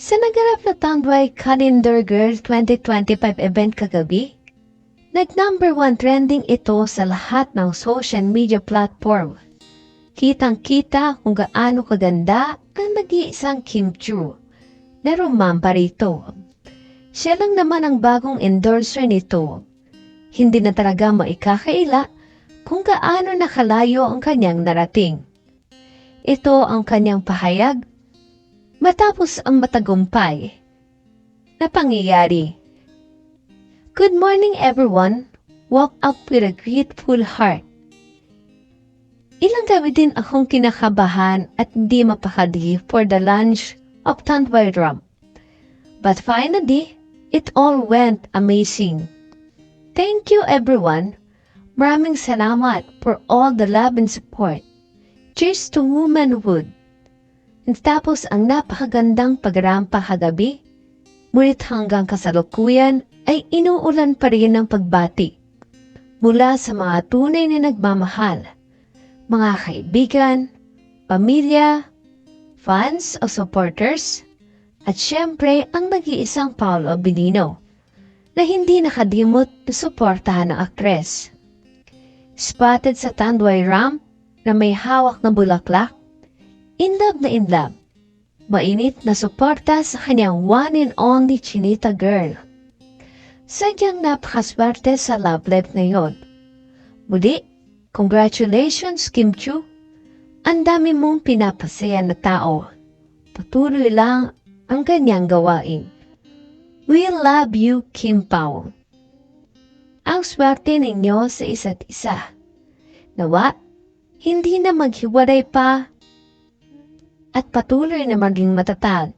Sa naganap na Tangway Calendar Girl 2025 event kagabi, nag-number one trending ito sa lahat ng social media platform. Kitang-kita kung gaano kaganda ang nag-iisang Kim Chu na rumamba rito. Siya lang naman ang bagong endorser nito. Hindi na talaga maikakaila kung gaano nakalayo ang kanyang narating. Ito ang kanyang pahayag matapos ang matagumpay na pangyayari. Good morning everyone. Walk up with a grateful heart. Ilang gabi din akong kinakabahan at hindi mapakali for the launch of Tantway Drum. But finally, it all went amazing. Thank you everyone. Maraming salamat for all the love and support. Cheers to womanhood. At tapos ang napakagandang pagrampa kagabi, ngunit hanggang kasalukuyan ay inuulan pa rin ng pagbati mula sa mga tunay na nagmamahal, mga kaibigan, pamilya, fans o supporters, at syempre ang nag-iisang Paolo Benino na hindi nakadimot na suportahan ng aktres. Spotted sa Tandway Ramp na may hawak na bulaklak, in love na in love. Mainit na suporta sa kanyang one and only Chinita girl. Sadyang napakaswerte sa love life ngayon. Muli, congratulations Kim Chu. Ang dami mong pinapasaya na tao. Patuloy lang ang kanyang gawain. We love you, Kim Pao. Ang swerte ninyo sa isa't isa. Nawa, hindi na maghiwalay pa at patuloy na maging matatag